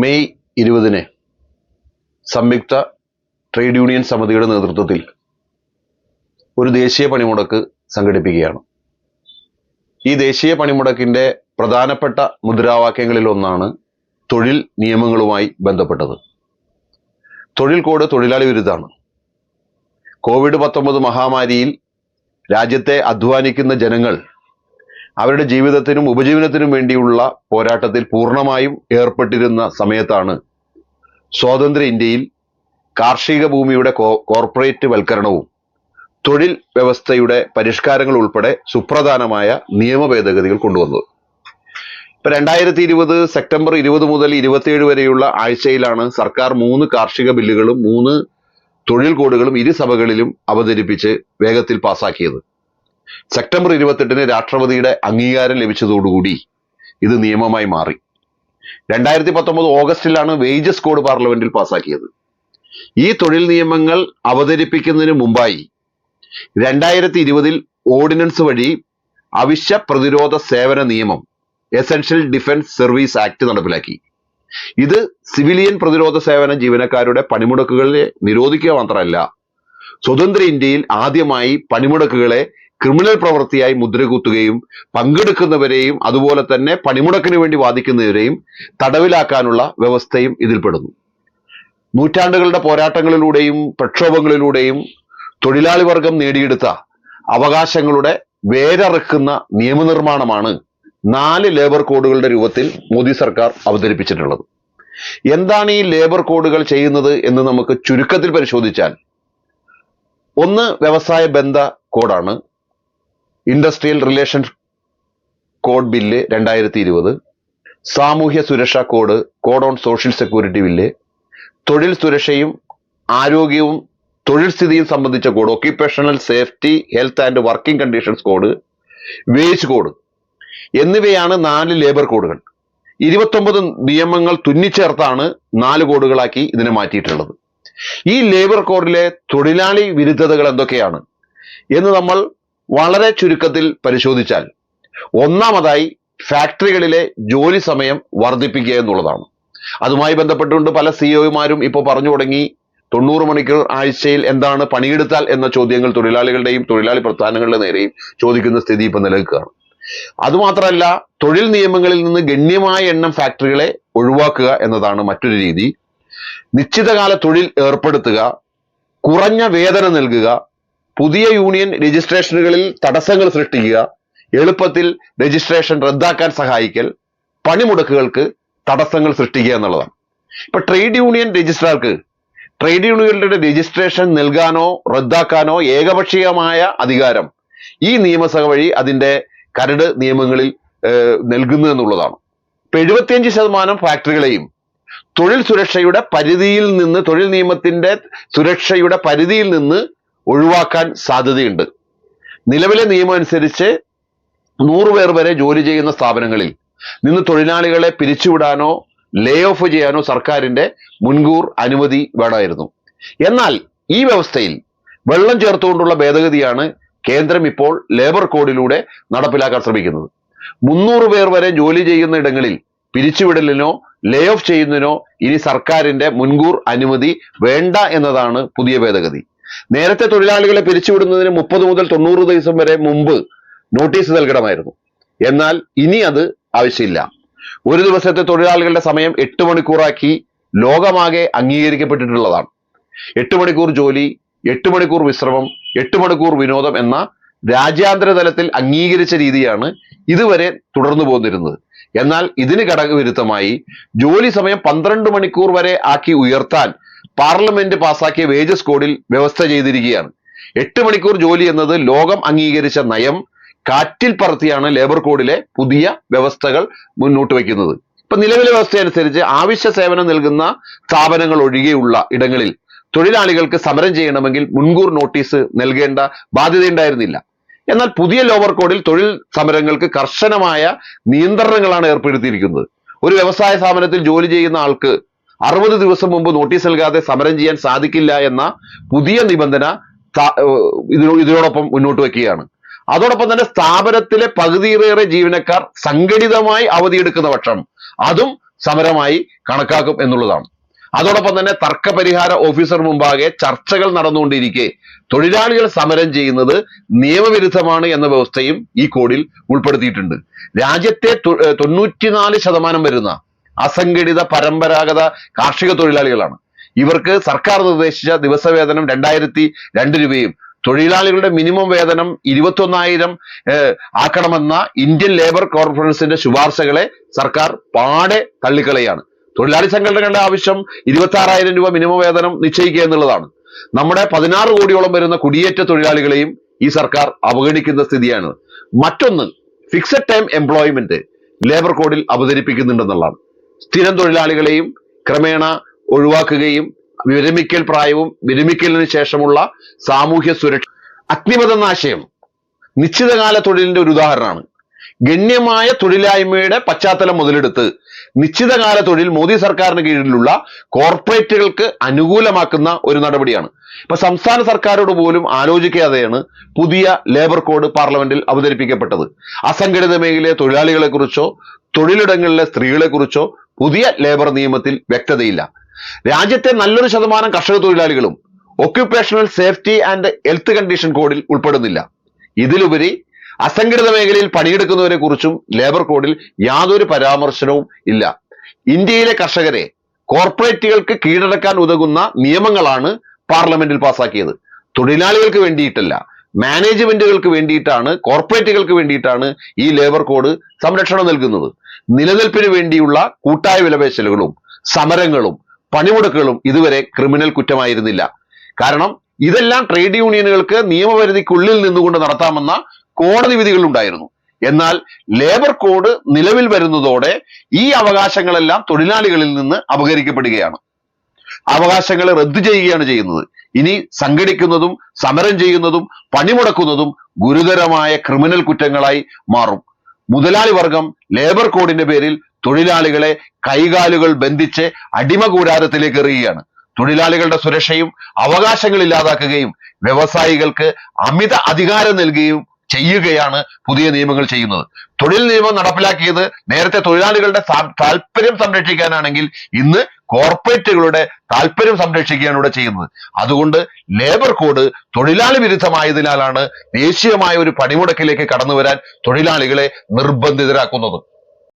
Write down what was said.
May ഇരുപതിന് സംയുക്ത trade union സമിതിയുടെ നേതൃത്വത്തിൽ ഒരു ദേശീയ പണിമുടക്ക് സംഘടിപ്പിക്കുകയാണ്. ഈ ദേശീയ പണിമുടക്കിന്റെ പ്രധാനപ്പെട്ട മുദ്രാവാക്യങ്ങളിൽ ഒന്നാണ് തൊഴിൽ നിയമങ്ങളുമായി ബന്ധപ്പെട്ടത്. തൊഴിൽ കോഡ് തൊഴിലാളി വിരുദ്ധമാണ്. കോവിഡ് പത്തൊമ്പത് മഹാമാരിയിൽ രാജ്യത്തെ അധ്വാനിക്കുന്ന ജനങ്ങൾ അവരുടെ ജീവിതത്തിനും ഉപജീവനത്തിനും വേണ്ടിയുള്ള പോരാട്ടത്തിൽ പൂർണമായും ഏർപ്പെട്ടിരുന്ന സമയത്താണ് സ്വാതന്ത്ര്യ ഇന്ത്യയിൽ കാർഷിക ഭൂമിയുടെ കോർപ്പറേറ്റ് വൽക്കരണവും തൊഴിൽ വ്യവസ്ഥയുടെ പരിഷ്കാരങ്ങൾ ഉൾപ്പെടെ സുപ്രധാനമായ നിയമ ഭേദഗതികൾ കൊണ്ടുവന്നത്. ഇപ്പൊ രണ്ടായിരത്തി ഇരുപത് സെപ്റ്റംബർ ഇരുപത് മുതൽ ഇരുപത്തിയേഴ് വരെയുള്ള ആഴ്ചയിലാണ് സർക്കാർ മൂന്ന് കാർഷിക ബില്ലുകളും മൂന്ന് തൊഴിൽ കോഡുകളും ഇരു സഭകളിലും അവതരിപ്പിച്ച് വേഗത്തിൽ പാസാക്കിയത്. സെപ്റ്റംബർ ഇരുപത്തെട്ടിന് രാഷ്ട്രപതിയുടെ അംഗീകാരം ലഭിച്ചതോടുകൂടി ഇത് നിയമമായി മാറി. രണ്ടായിരത്തി പത്തൊമ്പത് ഓഗസ്റ്റിലാണ് വേജസ് കോഡ് പാർലമെന്റിൽ പാസാക്കിയത്. ഈ തൊഴിൽ നിയമങ്ങൾ അവതരിപ്പിക്കുന്നതിന് മുമ്പായി രണ്ടായിരത്തി ഇരുപതിൽ ഓർഡിനൻസ് വഴി അവശ്യ പ്രതിരോധ സേവന നിയമം എസൻഷ്യൽ ഡിഫൻസ് സർവീസ് ആക്ട് നടപ്പിലാക്കി. ഇത് സിവിലിയൻ പ്രതിരോധ സേവന ജീവനക്കാരുടെ പണിമുടക്കുകളെ നിരോധിക്കുക മാത്രമല്ല സ്വതന്ത്ര ഇന്ത്യയിൽ ആദ്യമായി പണിമുടക്കുകളെ ക്രിമിനൽ പ്രവൃത്തിയായി മുദ്രകുത്തുകയും പങ്കെടുക്കുന്നവരെയും അതുപോലെ തന്നെ പണിമുടക്കിന് വേണ്ടി വാദിക്കുന്നവരെയും തടവിലാക്കാനുള്ള വ്യവസ്ഥയും ഇതിൽപ്പെടുന്നു. നൂറ്റാണ്ടുകളുടെ പോരാട്ടങ്ങളിലൂടെയും പ്രക്ഷോഭങ്ങളിലൂടെയും തൊഴിലാളി വർഗം നേടിയെടുത്ത അവകാശങ്ങളുടെ വേരറുക്കുന്ന നിയമനിർമ്മാണമാണ് നാല് ലേബർ കോഡുകളുടെ രൂപത്തിൽ മോദി സർക്കാർ അവതരിപ്പിച്ചിട്ടുള്ളത്. എന്താണ് ഈ ലേബർ കോഡുകൾ ചെയ്യുന്നത് എന്ന് നമുക്ക് ചുരുക്കത്തിൽ പരിശോധിച്ചാൽ ഒന്ന് വ്യവസായ ബന്ധ കോഡാണ്. ഇൻഡസ്ട്രിയൽ റിലേഷൻ കോഡ് ബില്ല് രണ്ടായിരത്തി ഇരുപത് സാമൂഹ്യ സുരക്ഷാ code code on social security bill തൊഴിൽ സുരക്ഷയും ആരോഗ്യവും തൊഴിൽ സ്ഥിതിയും സംബന്ധിച്ച code occupational safety health and working conditions code wage code എന്നിവയാണ് നാല് ലേബർ കോഡുകൾ. ഇരുപത്തൊമ്പത് നിയമങ്ങൾ തുന്നിച്ചേർത്താണ് നാല് കോഡുകളാക്കി ഇതിനെ മാറ്റിയിട്ടുള്ളത്. ഈ ലേബർ കോഡിലെ തൊഴിലാളി വിരുദ്ധതകൾ എന്തൊക്കെയാണ് എന്ന് നമ്മൾ വളരെ ചുരുക്കത്തിൽ പരിശോധിച്ചാൽ ഒന്നാമതായി ഫാക്ടറികളിലെ ജോലി സമയം വർദ്ധിപ്പിക്കുക എന്നുള്ളതാണ്. അതുമായി ബന്ധപ്പെട്ടുകൊണ്ട് പല സിഇഒമാരും ഇപ്പോൾ പറഞ്ഞു തുടങ്ങി തൊണ്ണൂറ് മണിക്കൂർ ആഴ്ചയിൽ എന്താണ് പണിയെടുത്താൽ എന്ന ചോദ്യങ്ങൾ തൊഴിലാളികളുടെയും തൊഴിലാളി പ്രസ്ഥാനങ്ങളുടെ നേരെയും ചോദിക്കുന്ന സ്ഥിതി ഇപ്പോൾ നിലനിൽക്കുകയാണ്. അതുമാത്രമല്ല തൊഴിൽ നിയമങ്ങളിൽ നിന്ന് ഗണ്യമായ എണ്ണം ഫാക്ടറികളെ ഒഴിവാക്കുക എന്നതാണ് മറ്റൊരു രീതി. നിശ്ചിതകാല തൊഴിൽ ഏർപ്പെടുത്തുക കുറഞ്ഞ വേതനം നൽകുക പുതിയ യൂണിയൻ രജിസ്ട്രേഷനുകളിൽ തടസ്സങ്ങൾ സൃഷ്ടിക്കുക എളുപ്പത്തിൽ രജിസ്ട്രേഷൻ റദ്ദാക്കാൻ സഹായിക്കൽ പണിമുടക്കുകൾക്ക് തടസ്സങ്ങൾ സൃഷ്ടിക്കുക എന്നുള്ളതാണ്. ഇപ്പൊ ട്രേഡ് യൂണിയൻ രജിസ്ട്രാർക്ക് ട്രേഡ് യൂണിയനുകളുടെ രജിസ്ട്രേഷൻ നൽകാനോ റദ്ദാക്കാനോ ഏകപക്ഷീയമായ അധികാരം ഈ നിയമസഭ വഴി അതിന്റെ കരട് നിയമങ്ങളിൽ നൽകുന്നു എന്നുള്ളതാണ്. ഇപ്പൊ എഴുപത്തിയഞ്ച് ശതമാനം ഫാക്ടറികളെയും തൊഴിൽ സുരക്ഷയുടെ പരിധിയിൽ നിന്ന് തൊഴിൽ നിയമത്തിന്റെ സുരക്ഷയുടെ പരിധിയിൽ നിന്ന് ഒഴിവാക്കാൻ സാധ്യതയുണ്ട്. നിലവിലെ നിയമം അനുസരിച്ച് നൂറ് പേർ വരെ ജോലി ചെയ്യുന്ന സ്ഥാപനങ്ങളിൽ നിന്ന് തൊഴിലാളികളെ പിരിച്ചുവിടാനോ ലേ ഓഫ് ചെയ്യാനോ സർക്കാരിന്റെ മുൻകൂർ അനുമതി വേണമായിരുന്നു. എന്നാൽ ഈ വ്യവസ്ഥയിൽ വെള്ളം ചേർത്തുകൊണ്ടുള്ള ഭേദഗതിയാണ് കേന്ദ്രം ഇപ്പോൾ ലേബർ കോഡിലൂടെ നടപ്പിലാക്കാൻ ശ്രമിക്കുന്നത്. മുന്നൂറ് പേർ വരെ ജോലി ചെയ്യുന്ന ഇടങ്ങളിൽ പിരിച്ചുവിടലിനോ ലേ ഓഫ് ചെയ്യുന്നതിനോ ഇനി സർക്കാരിന്റെ മുൻകൂർ അനുമതി വേണ്ട എന്നതാണ് പുതിയ ഭേദഗതി. നേരത്തെ തൊഴിലാളികളെ പിരിച്ചുവിടുന്നതിന് മുപ്പത് മുതൽ തൊണ്ണൂറ് ദിവസം വരെ മുമ്പ് നോട്ടീസ് നൽകണമായിരുന്നു. എന്നാൽ ഇനി അത് ആവശ്യമില്ല. ഒരു ദിവസത്തെ തൊഴിലാളികളുടെ സമയം എട്ട് മണിക്കൂറാക്കി ലോകമാകെ അംഗീകരിക്കപ്പെട്ടിട്ടുള്ളതാണ്. എട്ട് മണിക്കൂർ ജോലി എട്ട് മണിക്കൂർ വിശ്രമം എട്ട് മണിക്കൂർ വിനോദം എന്ന രാജ്യാന്തര തലത്തിൽ അംഗീകരിച്ച രീതിയാണ് ഇതുവരെ തുടർന്നു പോന്നിരുന്നത്. എന്നാൽ ഇതിന് ഘടകവിരുദ്ധമായി ജോലി സമയം പന്ത്രണ്ട് മണിക്കൂർ വരെ ആക്കി ഉയർത്താൻ പാർലമെന്റ് പാസാക്കിയ വേജസ് കോഡിൽ വ്യവസ്ഥ ചെയ്തിരിക്കുകയാണ്. എട്ട് മണിക്കൂർ ജോലി എന്നത് ലോകം അംഗീകരിച്ച നയം. കാറ്റിൽ പറത്തിയാണ് ലേബർ കോഡിലെ പുതിയ വ്യവസ്ഥകൾ മുന്നോട്ട് വയ്ക്കുന്നത് ഇപ്പൊ നിലവിലെ വ്യവസ്ഥ അനുസരിച്ച് ആവശ്യ സേവനം നൽകുന്ന സ്ഥാപനങ്ങൾ ഒഴികെയുള്ള ഇടങ്ങളിൽ തൊഴിലാളികൾക്ക് സമരം ചെയ്യണമെങ്കിൽ മുൻകൂർ നോട്ടീസ് നൽകേണ്ട ബാധ്യതയുണ്ടായിരുന്നില്ല എന്നാൽ പുതിയ ലോവർ കോഡിൽ തൊഴിൽ സമരങ്ങൾക്ക് കർശനമായ നിയന്ത്രണങ്ങളാണ് ഏർപ്പെടുത്തിയിരിക്കുന്നത്. ഒരു വ്യവസായ സ്ഥാപനത്തിൽ ജോലി ചെയ്യുന്ന ആൾക്ക് അറുപത് ദിവസം മുമ്പ് നോട്ടീസ് നൽകാതെ സമരം ചെയ്യാൻ സാധിക്കില്ല എന്ന പുതിയ നിബന്ധന ഇതിനോടൊപ്പം മുന്നോട്ട് വയ്ക്കുകയാണ് അതോടൊപ്പം തന്നെ സ്ഥാപനത്തിലെ പകുതിയിലേറെ ജീവനക്കാർ സംഘടിതമായി അവധിയെടുക്കുന്ന പക്ഷം അതും സമരമായി കണക്കാക്കും എന്നുള്ളതാണ്. അതോടൊപ്പം തന്നെ തർക്കപരിഹാര ഓഫീസർ മുമ്പാകെ ചർച്ചകൾ നടന്നുകൊണ്ടിരിക്കെ തൊഴിലാളികൾ സമരം ചെയ്യുന്നത് നിയമവിരുദ്ധമാണ് എന്ന വ്യവസ്ഥയും ഈ കോഡിൽ ഉൾപ്പെടുത്തിയിട്ടുണ്ട്. രാജ്യത്തെ തൊണ്ണൂറ്റിനാല് ശതമാനം വരുന്ന അസംഘടിത പരമ്പരാഗത കാർഷിക തൊഴിലാളികളാണ്. ഇവർക്ക് സർക്കാർ നിർദ്ദേശിച്ച ദിവസവേതനം രണ്ടായിരത്തി രണ്ട് രൂപയും തൊഴിലാളികളുടെ മിനിമം വേതനം ഇരുപത്തൊന്നായിരം ആക്കണമെന്ന ഇന്ത്യൻ ലേബർ കോൺഫറൻസിന്റെ ശുപാർശകളെ സർക്കാർ പാടെ തള്ളിക്കളയാണ്. തൊഴിലാളി സംഘടനകളുടെ ആവശ്യം ഇരുപത്തി ആറായിരം രൂപ മിനിമം വേതനം നിശ്ചയിക്കുക എന്നുള്ളതാണ്. നമ്മുടെ പതിനാറ് കോടിയോളം വരുന്ന കുടിയേറ്റ തൊഴിലാളികളെയും ഈ സർക്കാർ അവഗണിക്കുന്ന സ്ഥിതിയാണ്. മറ്റൊന്ന് ഫിക്സഡ് ടൈം എംപ്ലോയ്മെന്റ് ലേബർ കോഡിൽ അവതരിപ്പിക്കുന്നുണ്ടെന്നുള്ളതാണ്. സ്ഥിരം തൊഴിലാളികളെയും ക്രമേണ ഒഴിവാക്കുകയും വിരമിക്കൽ പ്രായവും വിരമിക്കലിന് ശേഷമുള്ള സാമൂഹ്യ സുരക്ഷ അഗ്നിപഥ എന്ന നിശ്ചിതകാല തൊഴിലിന്റെ ഒരു ഉദാഹരണമാണ്. ഗണ്യമായ തൊഴിലായ്മയുടെ പശ്ചാത്തലം മുതലെടുത്ത് നിശ്ചിതകാല തൊഴിൽ മോദി സർക്കാരിന് കീഴിലുള്ള കോർപ്പറേറ്റുകൾക്ക് അനുകൂലമാക്കുന്ന ഒരു നടപടിയാണ്. ഇപ്പൊ സംസ്ഥാന സർക്കാരോട് പോലും ആലോചിക്കാതെയാണ് പുതിയ ലേബർ കോഡ് പാർലമെന്റിൽ അവതരിപ്പിക്കപ്പെട്ടത്. അസംഘടിത മേഖലയിലെ തൊഴിലാളികളെ കുറിച്ചോ തൊഴിലിടങ്ങളിലെ സ്ത്രീകളെ കുറിച്ചോ പുതിയ ലേബർ നിയമത്തിൽ വ്യക്തതയില്ല. രാജ്യത്തെ നല്ലൊരു ശതമാനം കർഷക തൊഴിലാളികളും occupational safety and health condition കോഡിൽ ഉൾപ്പെടുന്നില്ല. ഇതിലുപരി അസംഘടിത മേഖലയിൽ പണിയെടുക്കുന്നവരെ കുറിച്ചും ലേബർ കോഡിൽ യാതൊരു പരാമർശനവും ഇല്ല. ഇന്ത്യയിലെ കർഷകരെ കോർപ്പറേറ്റുകൾക്ക് കീഴടക്കാൻ ഉതകുന്ന നിയമങ്ങളാണ് പാർലമെന്റിൽ പാസാക്കിയത്. തൊഴിലാളികൾക്ക് വേണ്ടിയിട്ടല്ല മാനേജ്മെന്റുകൾക്ക് വേണ്ടിയിട്ടാണ് കോർപ്പറേറ്റുകൾക്ക് വേണ്ടിയിട്ടാണ് ഈ ലേബർ കോഡ് സംരക്ഷണം നൽകുന്നത്. നിലനിൽപ്പിന് വേണ്ടിയുള്ള കൂട്ടായ വിലപേശലുകളും സമരങ്ങളും പണിമുടക്കുകളും ഇതുവരെ ക്രിമിനൽ കുറ്റമായിരുന്നില്ല. കാരണം ഇതെല്ലാം ട്രേഡ് യൂണിയനുകൾക്ക് നിയമപരിധിക്കുള്ളിൽ നിന്നുകൊണ്ട് നടത്താമെന്ന കോടതി വിധികൾ ഉണ്ടായിരുന്നു എന്നാൽ ലേബർ കോഡ് നിലവിൽ വരുന്നതോടെ ഈ അവകാശങ്ങളെല്ലാം തൊഴിലാളികളിൽ നിന്ന് അപഹരിക്കപ്പെടുകയാണ്. അവകാശങ്ങളെ റദ്ദു ചെയ്യുകയാണ് ചെയ്യുന്നത്. ഇനി സംഘടിക്കുന്നതും സമരം ചെയ്യുന്നതും പണിമുടക്കുന്നതും ഗുരുതരമായ ക്രിമിനൽ കുറ്റങ്ങളായി മാറും. മുതലാളി വർഗം ലേബർ കോഡിന്റെ പേരിൽ തൊഴിലാളികളെ കൈകാലുകൾ ബന്ധിച്ച് അടിമ കൂടാരത്തിലേക്ക് എറിയുകയാണ്. തൊഴിലാളികളുടെ സുരക്ഷയും അവകാശങ്ങൾ ഇല്ലാതാക്കുകയും വ്യവസായികൾക്ക് അമിത അധികാരം നൽകുകയും ചെയ്യുകയാണ് പുതിയ നിയമങ്ങൾ ചെയ്യുന്നത്. തൊഴിൽ നിയമം നടപ്പിലാക്കിയത് നേരത്തെ തൊഴിലാളികളുടെ താല്പര്യം സംരക്ഷിക്കാനാണെങ്കിൽ ഇന്ന് കോർപ്പറേറ്റുകളുടെ താല്പര്യം സംരക്ഷിക്കുകയാണ് ഇവിടെ ചെയ്യുന്നത്. അതുകൊണ്ട് ലേബർ കോഡ് തൊഴിലാളി വിരുദ്ധമായതിനാലാണ് ദേശീയമായ ഒരു പണിമുടക്കിലേക്ക് കടന്നു വരാൻ തൊഴിലാളികളെ നിർബന്ധിതരാക്കുന്നത്.